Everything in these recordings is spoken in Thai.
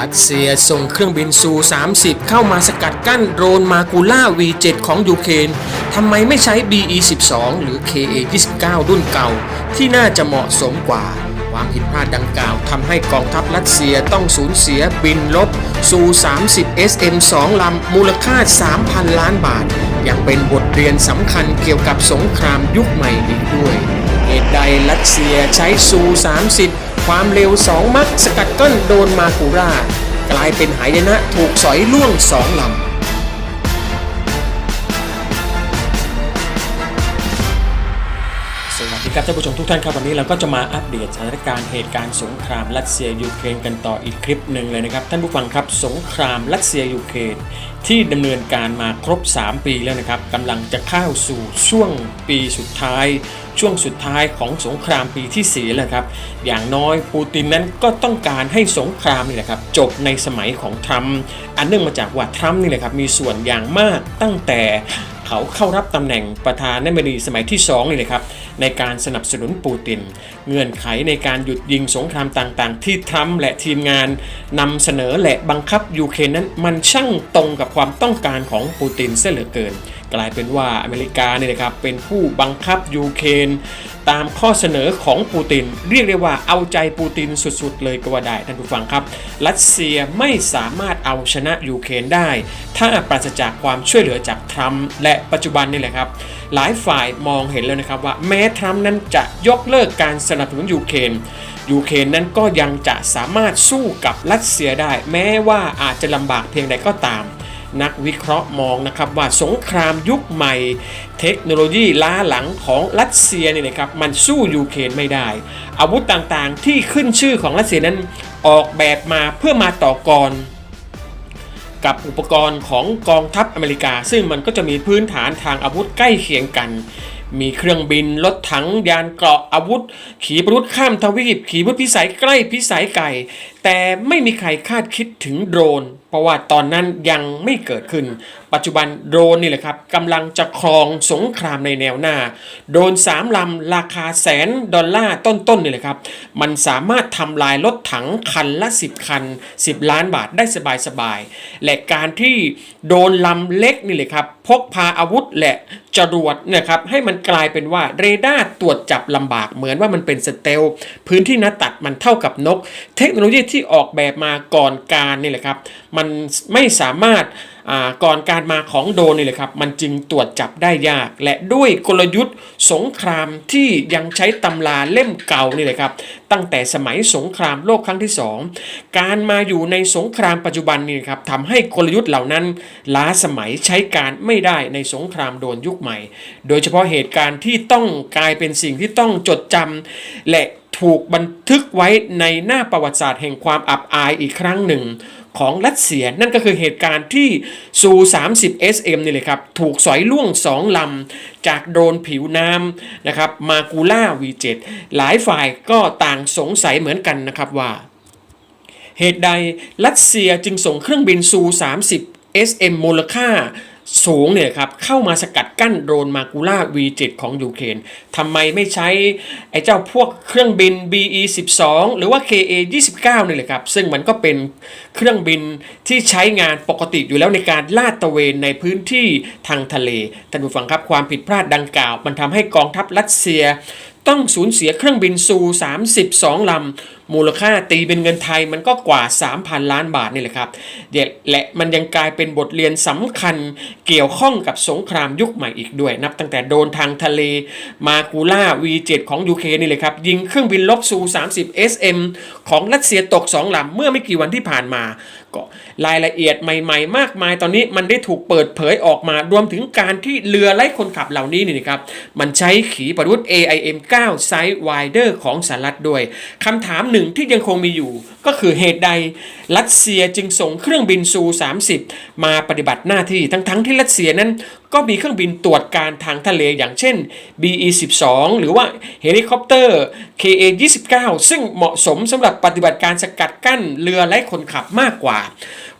รัสเซียส่งเครื่องบินซู 30 เข้ามาสกัดกั้นโดรนมากูล่า V7 ของยูเครนทำไมไม่ใช้ BE12 หรือ KA29 รุ่นเก่า ที่น่าจะเหมาะสมกว่า ความผิดพลาดดังกล่าวทำให้กองทัพรัสเซียต้องสูญเสียบินลบซู30 SM 2 ลำมูลค่า 3,000 ล้านบาท ยังเป็นบทเรียนสำคัญเกี่ยวกับสงครามยุคใหม่อีกด้วย เหตุใดรัสเซียใช้ซู30 ความเร็ว 2 มักสกัดกั้นโดนมาคูรากลายเป็นหายนะถูกสอยล่วง2ลำ ครับท่านผู้ชมทุกท่านครับวันนี้เราก็จะมาอัปเดตสถานการณ์เหตุการณ์สงครามรัสเซียยูเครนกันต่ออีกคลิปหนึ่งเลยนะครับท่านผู้ฟังครับสงครามรัสเซียยูเครนที่ดำเนินการมาครบ 3 ปีแล้วนะครับกำลังจะเข้าสู่ช่วงปีสุดท้าย ช่วงสุดท้ายของสงครามปีที่4แล้วครับอย่างน้อยปูตินนั้นก็ต้องการให้สงครามนี่แหละครับจบในสมัยของทรัมป์อันเนื่องมาจากว่าทรัมป์นี่แหละครับมีส่วนอย่างมากตั้งแต่ เขาเข้ารับตำแหน่งประธานาธิบดีสมัยที่2นี่เลยครับในการสนับสนุนปูติน เงื่อนไขในการหยุดยิงสงครามต่างๆ ที่ทรัมป์และทีมงานนำเสนอและบังคับยูเครนนั้นมันช่างตรงกับความต้องการของปูตินเสียเหลือเกิน กลายเป็นว่าอเมริกาเนี่ยนะครับเป็นผู้บังคับยูเครนตามข้อเสนอของปูติน เรียกได้ว่าเอาใจปูตินสุดๆ เลยก็ว่าได้ท่านผู้ฟังครับ รัสเซียไม่สามารถเอาชนะยูเครนได้ ถ้าปราศจากความช่วยเหลือจากทรัมป์และปัจจุบันนี่แหละครับ หลายฝ่ายมองเห็นแล้วนะครับว่าแม้ทรัมป์นั้นจะยกเลิกการสนับสนุนยูเครนยูเครนนั้นก็ยังจะสามารถสู้กับรัสเซียได้ แม้ว่าอาจจะลำบากเพียงใดก็ตาม นักวิเคราะห์มองนะครับว่าสงครามยุคใหม่ เทคโนโลยีล้าหลังของรัสเซียเนี่ยนะครับมันสู้ยูเครนไม่ได้ อาวุธต่างๆที่ขึ้นชื่อของรัสเซียนั้นออกแบบมาเพื่อมาต่อกรกับอุปกรณ์ของกองทัพอเมริกา ซึ่งมันก็จะมีพื้นฐานทางอาวุธใกล้เคียงกัน มีเครื่องบินรถถังยานเกราะอาวุธ ขีปนาวุธข้ามทวีป ขีปนาวุธพิสัยใกล้พิสัยไกล แต่ไม่มีใครคาดคิดถึงโดรน เพราะว่าตอนนั้นยังไม่เกิดขึ้น ปัจจุบันโดรนนี่แหละครับกำลังจะครองสงครามในแนวหน้า โดรนสามลำราคาแสนดอลลาร์ต้นๆนี่แหละครับ มันสามารถทำลายรถถังคันละ 10 คัน 10 ล้านบาทได้สบายๆ และการที่โดรนลำเล็กนี่เลยครับพกพาอาวุธและจรวดเนะครับให้มันกลายเป็นว่าเรดาร์ตรวจจับลำบากเหมือนว่ามันเป็นสเตลพื้นที่หน้าตัดมันเท่ากับนก เทคโนโลยีที่ออกแบบมาก่อนการนี่แหละครับ มันไม่สามารถอ่าก่อนการมาของโดนนี่แหละครับ มันจึงตรวจจับได้ยาก และด้วยกลยุทธ์สงครามที่ยังใช้ตำราเล่มเก่านี่แหละครับ ตั้งแต่สมัยสงครามโลกครั้งที่สองการมาอยู่ในสงครามปัจจุบันนี่นครับทำให้กลยุทธ์เหล่านั้นล้าสมัยใช้การไม่ได้ในสงครามโดนยุคใหม่ โดยเฉพาะเหตุการณ์ที่ต้องกลายเป็นสิ่งที่ต้องจดจำและ ถูกบันทึกไว้ในหน้าประวัติศาสตร์แห่งความอับอายอีกครั้งหนึ่งของรัสเซียนั่นก็คือเหตุการณ์ที่ซู 30 SM นี่เลยครับ ถูกสอยล่วง2ลำ จากโดรนผิวน้ำนะครับมากูล่า V7 หลายฝ่ายก็ต่างสงสัยเหมือนกันนะครับว่า เหตุใดรัสเซียจึงส่งเครื่องบินซู 30 SM มูลค่า สูงเนี่ยครับเข้ามาสกัดกั้นโดรนมากูล่า V7 ของยูเครนทำไมไม่ใช้ไอ้เจ้าพวกเครื่องบิน BE 12 หรือว่า KA 29 นี่เลยครับ ซึ่งมันก็เป็นเครื่องบินที่ใช้งานปกติอยู่แล้วในการลาดตระเวนในพื้นที่ทางทะเลท่านผู้ฟังครับความผิดพลาดดังกล่าว มันทำให้กองทัพรัสเซีย ต้องสูญเสียเครื่องบินซู 32 ลำ มูลค่าตีเป็นเงินไทยมันก็กว่า 3,000 ล้านบาทนี่แหละครับเดี๋ยและมันยังกลายเป็นบทเรียนสำคัญเกี่ยวข้องกับสงครามยุคใหม่อีกด้วย นับตั้งแต่โดนทางทะเลมากูล่า V7 ของยูเคนี่เลยครับ ยิงเครื่องบินลบซู 30 SM ของรัสเซียตก2ลำเมื่อไม่กี่วันที่ผ่านมา ก็รายละเอียดใหม่ๆ มากมายตอนนี้มันได้ถูกเปิดเผยออกมารวมถึงการที่เรือไร้คนขับเหล่านี้นี่นะครับมันใช้ขีปนาวุธ AIM 9 Sight Wider ของสหรัฐด้วยคำถามหนึ่งที่ยังคงมีอยู่ ก็คือเหตุใดรัสเซียจึงส่งเครื่องบินซู 30 มาปฏิบัติหน้าที่ทั้งๆทที่รัสเซียนั้นก็มีเครื่องบินตรวจการทางทะเลอย่างเช่น BE-12 หรือว่าเฮลิคอปเตอร์ KA-29 ซึ่งเหมาะสมสำหรับปฏิบัติการสกัดกั้นเรือไร้คนขับมากกว่า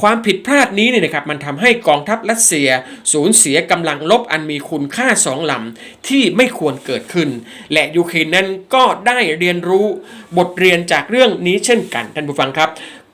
ความผิดพลาดนี้เนี่ยนะครับมันทำให้กองทัพรัสเซีย สูญเสียกำลังลบอันมีคุณค่าสองลำที่ไม่ควรเกิดขึ้น และยูเครนนั้นก็ได้เรียนรู้บทเรียนจากเรื่องนี้เช่นกันท่านผู้ฟังครับ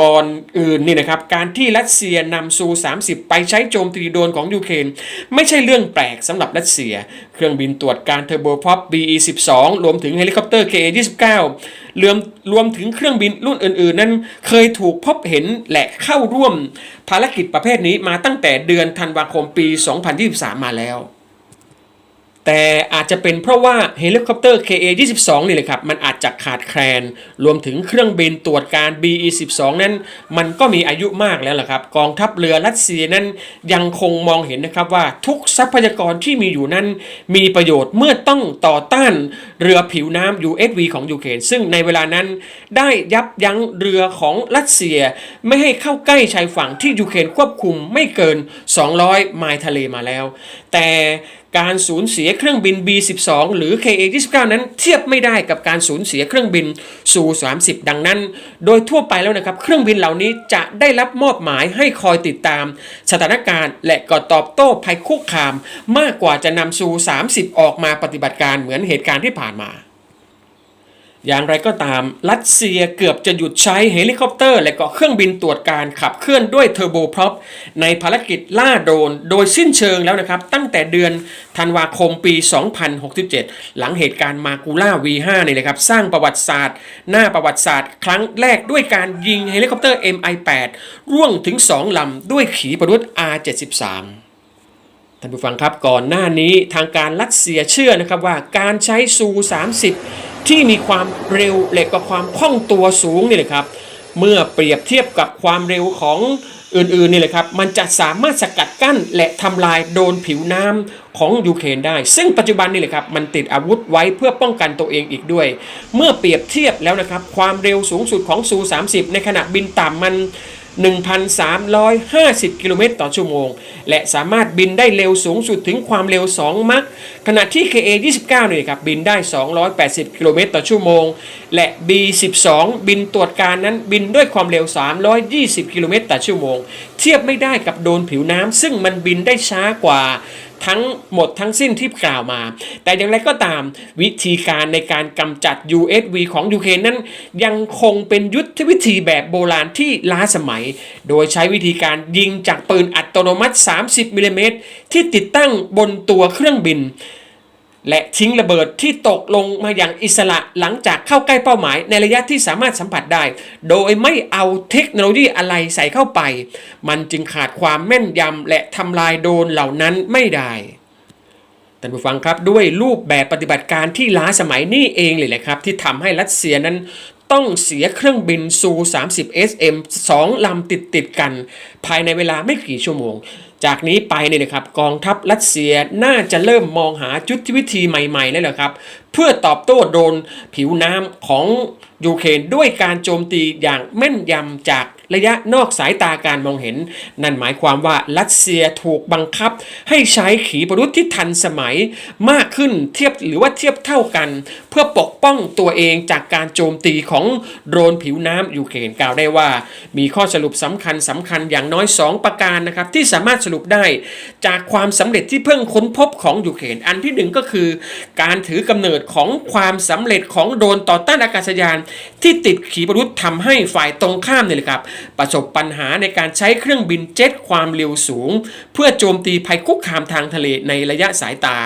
ก่อนอื่นนี่นะครับการที่รัสเซียนำซู 30 ไปใช้โจมตีโดนของยูเครนไม่ใช่เรื่องแปลกสำหรับรัสเซีย เครื่องบินตรวจการเทอร์โบพอป BE-12 รวมถึงเฮลิคอปเตอร์ KA-29 รวมรวมถึงเครื่องบินรุ่นอื่น ๆ นั้นเคยถูกพบเห็นและเข้าร่วมภารกิจประเภทนี้มาตั้งแต่เดือนธันวาคมปี 2023 มาแล้ว แต่อาจจะเป็นเพราะว่าเฮลิคอปเตอร์ KA-22 นี่แหละครับ มันอาจจะขาดแคลน รวมถึงเครื่องบินตรวจการ BE-12 นั้น มันก็มีอายุมากแล้วล่ะครับ กองทัพเรือรัสเซียนั้นยังคงมองเห็นนะครับว่าทุกทรัพยากรที่มีอยู่นั้น มีประโยชน์เมื่อต้องต่อต้าน เรือผิวน้ำ USV ของยูเครนซึ่งในเวลานั้นได้ยับยั้งเรือของรัสเซีย ไม่ให้เข้าใกล้ชายฝั่งที่ยูเครนควบคุมไม่เกิน 200 ไมล์ทะเลมาแล้ว แต่การสูญเสียเครื่องบิน B12 หรือ KA29 นั้นเทียบไม่ได้กับการสูญเสียเครื่องบินซู30ดังนั้น โดยทั่วไปแล้วนะครับ เครื่องบินเหล่านี้จะได้รับมอบหมายให้คอยติดตาม สถานการณ์ และก็ตอบโต้ภัยคุกคาม มากกว่าจะนำซู30ออกมาปฏิบัติการเหมือนเหตุการณ์ที่ผ่านมา อย่างไรก็ตามรัสเซียเกือบจะหยุดใช้เฮลิคอปเตอร์และก็เครื่องบินตรวจการขับเคลื่อนด้วยเทอร์โบพร็อปในภารกิจล่าโดรนโดยสิ้นเชิงแล้วนะครับ ตั้งแต่เดือนธันวาคมปี 2067 หลังเหตุการณ์มากูล่า V5 นี่เลยครับสร้างประวัติศาสตร์ หน้าประวัติศาสตร์ ครั้งแรกด้วยการยิงเฮลิคอปเตอร์ MI8 ร่วงถึง 2ลำด้วยขีปนาวุธ R73 ท่านผู้ฟังครับก่อนหน้านี้ทางการรัสเซียเชื่อนะครับว่าการใช้ซู30 ที่มีความเร็วและก็ความคล่องตัวสูงนี่แหละครับ เมื่อเปรียบเทียบกับความเร็วของอื่นๆนี่แหละครับ มันจะสามารถสกัดกั้นและทำลายโดนผิวน้ำของยูเครนได้ ซึ่งปัจจุบันนี่แหละครับ มันติดอาวุธไว้เพื่อป้องกันตัวเองอีกด้วย เมื่อเปรียบเทียบแล้วนะครับ ความเร็วสูงสุดของซู30 ในขณะบินต่ำมัน 1,350 กิโลเมตรต่อชั่วโมง และสามารถบินได้เร็วสูงสุดถึงความเร็ว 2 มัคขณะที่ KA 29เนี่ยครับบินได้ 280 กิโลเมตรต่อชั่วโมง และ B12 บินตรวจการนั้นบินด้วยความเร็ว 320 กิโลเมตรต่อชั่วโมง เทียบไม่ได้กับโดนผิวน้ำซึ่งมันบินได้ช้ากว่า ทั้งหมดทั้งสิ้นที่กล่าวมา แต่อย่างไรก็ตามวิธีการในการกำจัด USV ของยูเครนนั้นยังคงเป็นยุทธวิธีแบบโบราณที่ล้าสมัย โดยใช้วิธีการยิงจากปืนอัตโนมัติ 30มิลลิเมตรที่ติดตั้งบนตัวเครื่องบิน และทิ้งระเบิดที่ตกลงมาอย่างอิสระหลังจากเข้าใกล้เป้าหมาย ในระยะที่สามารถสัมผัสได้ โดยไม่เอาเทคโนโลยีอะไรใส่เข้าไป มันจึงขาดความแม่นยำและทำลายโดนเหล่านั้นไม่ได้ท่านผู้ฟังครับด้วยรูปแบบปฏิบัติการที่ล้าสมัยนี่เองเลยแหละครับ ที่ทำให้รัสเซียนั้นต้องเสียเครื่องบินซู 30 SM 2ลำติดติดกัน ภายในเวลาไม่กี่ชั่วโมง จากนี้ไปเนี่ยนะครับกองทัพรัสเซียน่าจะเริ่มมองหายุทธวิธีใหม่ๆแล้วแหละครับ เพื่อตอบโต้โดนผิวน้ำของยูเครนด้วยการโจมตีอย่างแม่นยำจาก ระยะนอกสายตาการมองเห็น นั่นหมายความว่ารัสเซียถูกบังคับ ให้ใช้ขีปนาวุธที่ทันสมัยมากขึ้นเทียบหรือว่าเทียบเท่ากัน เพื่อปกป้องตัวเองจากการโจมตีของโดรนผิวน้ำยูเครนกล่าวได้ว่า มีข้อสรุปสำคัญสำคัญอย่างน้อย 2 ประการนะครับที่สามารถสรุปได้จากความสำเร็จที่เพิ่งค้นพบของยูเครนอันที่หนึ่งก็คือ การถือกำเนิดของความสำเร็จของโดรนต่อต้านอากาศยาน ที่ติดขีปนาวุธทำให้ฝ่ายตรงข้ามเนี่ยแหละครับประสบปัญหาในการใช้เครื่องบินเจ็ตความเร็วสูง เพื่อโจมตีภัยคุกคามทางทะเลในระยะสายตา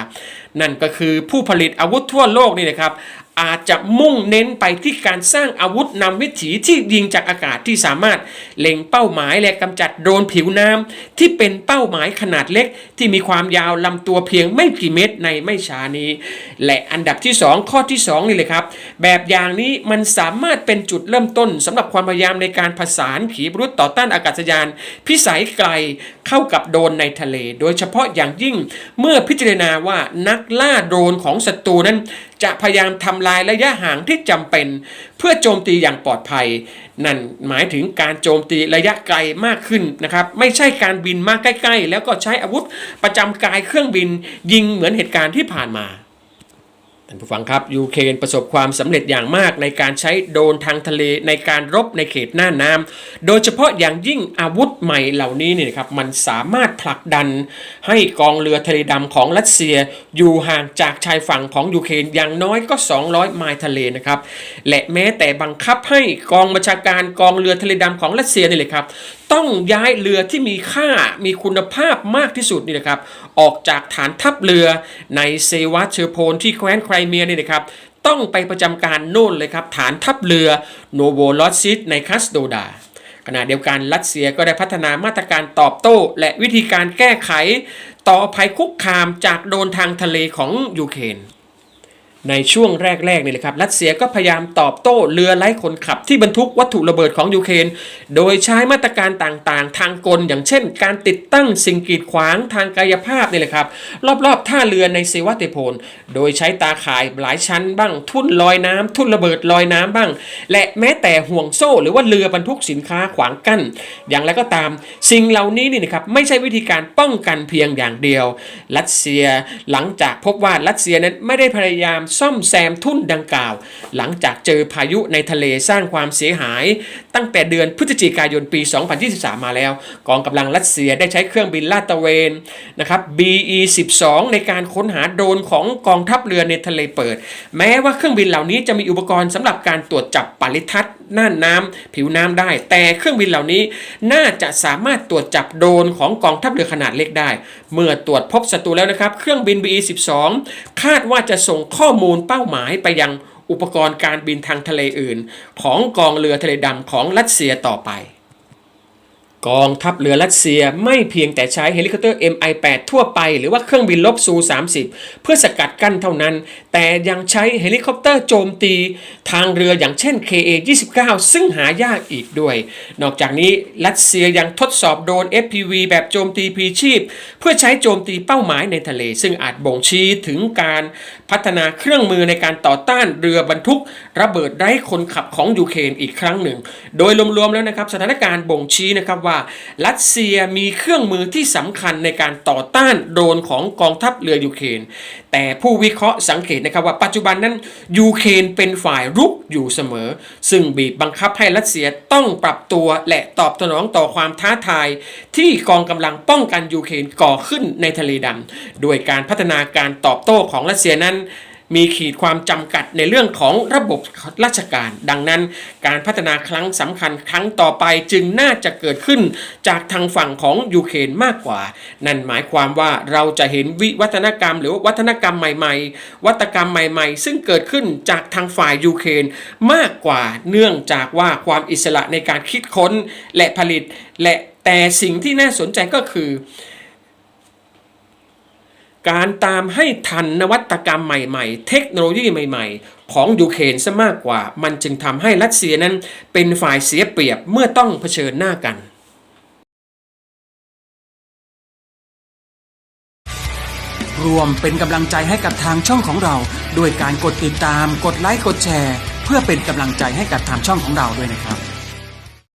นั่นก็คือผู้ผลิตอาวุธทั่วโลกนี่นะครับ อาจจะมุ่งเน้นไปที่การสร้างอาวุธนำวิถีที่ยิงจากอากาศที่สามารถเล็งเป้าหมายและกำจัดโดรนผิวน้ำที่เป็นเป้าหมายขนาดเล็ก ที่มีความยาวลำตัวเพียงไม่กี่เมตรในไม่ช้านี้ และอันดับที่ 2 ข้อที่ 2 นี่เลยครับ แบบอย่างนี้มันสามารถเป็นจุดเริ่มต้นสำหรับความพยายามในการผสานขีปนาวุธต่อต้านอากาศยาน พิสัยไกลเข้ากับโดรนในทะเล โดยเฉพาะอย่างยิ่งเมื่อพิจารณาว่านักล่าโดรนของศัตรูนั้น จะพยายามทำลายระยะห่างที่จำเป็น เพื่อโจมตีอย่างปลอดภัย นั่นหมายถึงการโจมตีระยะไกลมากขึ้นนะครับ ไม่ใช่การบินมาใกล้ ๆ แล้วก็ใช้อาวุธประจำกายเครื่องบินยิงเหมือนเหตุการณ์ที่ผ่านมา ท่านผู้ฟังครับยูเครนประสบความสำเร็จอย่างมากในการใช้โดนทางทะเลในการรบในเขตหน้าน้ำโดยเฉพาะอย่างยิ่งอาวุธใหม่เหล่านี้เนี่ยนครับมันสามารถผลักดันให้กองเรือทะเลดำของรัสเซียอยู่ห่างจากชายฝั่งของยูเครนอย่างน้อยก็ 200 ไมล์ทะเลนะครับและแม้แต่บังคับให้กองบัญชาการกองเรือทะเลดำของรัสเซียนี่เลยครับ ต้องย้ายเรือที่มีค่ามีคุณภาพมากที่สุดนี่นะครับ ออกจากฐานทัพเรือในเซวัตเชอร์โพนที่แคว้นไครเมียนี่นะครับ ต้องไปประจำการโน่นเลยครับ ฐานทัพเรือโนโวลอสซิสในคัสโดดาขณะเดียวกันรัสเซียก็ได้พัฒนามาตรการตอบโต้ และวิธีการแก้ไข ต่อภัยคุกคามจากโดนทางทะเลของยูเครน ในช่วงแรกๆนี่แหละครับ รัสเซียก็พยายามตอบโต้เรือไร้คนขับที่บรรทุกวัตถุระเบิดของยูเครน โดยใช้มาตรการต่างๆ ทางกล อย่างเช่น การติดตั้งสิ่งกีดขวางทางกายภาพนี่แหละครับ รอบๆ ท่าเรือในเซวาเตโพน โดยใช้ตาข่ายหลายชั้นบ้าง ทุ่นลอยน้ำทุ่นระเบิดลอยน้ำบ้าง และแม้แต่ห่วงโซ่ หรือว่าเรือบรรทุกสินค้าขวางกั้น อย่างไรก็ตาม สิ่งเหล่านี้นี่นะครับไม่ใช่วิธีการป้องกันเพียงอย่างเดียว รัสเซียหลังจากพบว่ารัสเซียนั้นไม่ได้พยายามซ่อมแซมทุ่นดังกล่าว หลังจากเจอพายุในทะเลสร้างความเสียหาย ตั้งแต่เดือนพฤศจิกายนปี 2023 มาแล้ว กองกำลังรัสเซียได้ใช้เครื่องบินลาดตระเวนนะครับ BE-12 ในการค้นหาโดรนของกองทัพเรือในทะเลเปิด แม้ว่าเครื่องบินเหล่านี้จะมีอุปกรณ์สำหรับการตรวจจับปริทัศน์น่านน้ำผิวน้ำได้ แต่เครื่องบินเหล่านี้น่าจะสามารถตรวจจับโดรนของกองทัพเรือขนาดเล็กได้ เมื่อตรวจพบศัตรูแล้วนะครับ เครื่องบิน BE-12 คาดว่าจะส่งข้อมูลเป้าหมายไปยัง อุปกรณ์การบินทางทะเลอื่น ของกองเรือทะเลดำของรัสเซียต่อไป กองทัพเรือรัสเซียไม่เพียงแต่ใช้เฮลิคอปเตอร์ MI8 ทั่วไป หรือว่าเครื่องบินลบซู30 เพื่อสกัดกั้นเท่านั้น แต่ยังใช้เฮลิคอปเตอร์โจมตี ทางเรืออย่างเช่น KA-29 ซึ่งหายากอีกด้วย นอกจากนี้รัสเซียยังทดสอบโดรน FPV แบบโจมตีพีชีพ เพื่อใช้โจมตีเป้าหมายในทะเล ซึ่งอาจบ่งชี้ถึงการพัฒนาเครื่องมือในการต่อต้านเรือบรรทุก ระเบิดไร้คนขับของยูเครนอีกครั้งหนึ่ง โดยรวมๆแล้วนะครับสถานการณ์บ่งชี้นะครับว่ารัสเซียมีเครื่องมือที่สำคัญในการต่อต้านโดรนของกองทัพเรือยูเครนแต่ผู้วิเคราะห์สังเกตนะครับว่าปัจจุบันนั้นยูเครนเป็นฝ่ายรุกอยู่เสมอ ซึ่งบีบบังคับให้รัสเซียต้องปรับตัวและตอบสนองต่อความท้าทาย ที่กองกำลังป้องกันยูเครนก่อขึ้นในทะเลดำโดยการพัฒนาการตอบโต้ของรัสเซียนั้น มีขีดความจำกัดในเรื่องของระบบราชการ ดังนั้นการพัฒนาครั้งสำคัญครั้งต่อไปจึงน่าจะเกิดขึ้นจากทางฝั่งของยูเครนมากกว่า นั่นหมายความว่าเราจะเห็นวิวัฒนกรรม หรือวัฒนกรรมใหม่ ๆ วัตกรรมใหม่ ๆ ซึ่งเกิดขึ้นจากทางฝ่ายยูเครนมากกว่าเนื่องจากว่าความอิสระในการคิดค้นและผลิต และแต่สิ่งที่น่าสนใจก็คือ การตามให้ทันนวัตกรรมใหม่ๆ เทคโนโลยีใหม่ๆ ของยูเครนซะมากกว่า มันจึงทำให้รัสเซียนั้นเป็นฝ่ายเสียเปรียบเมื่อต้องเผชิญหน้ากันรวมเป็นกำลังใจให้กับทางช่องของเรา ด้วยการกดติดตาม กดไลค์ กดแชร์ เพื่อเป็นกำลังใจให้กับทางช่องของเราด้วยนะครับ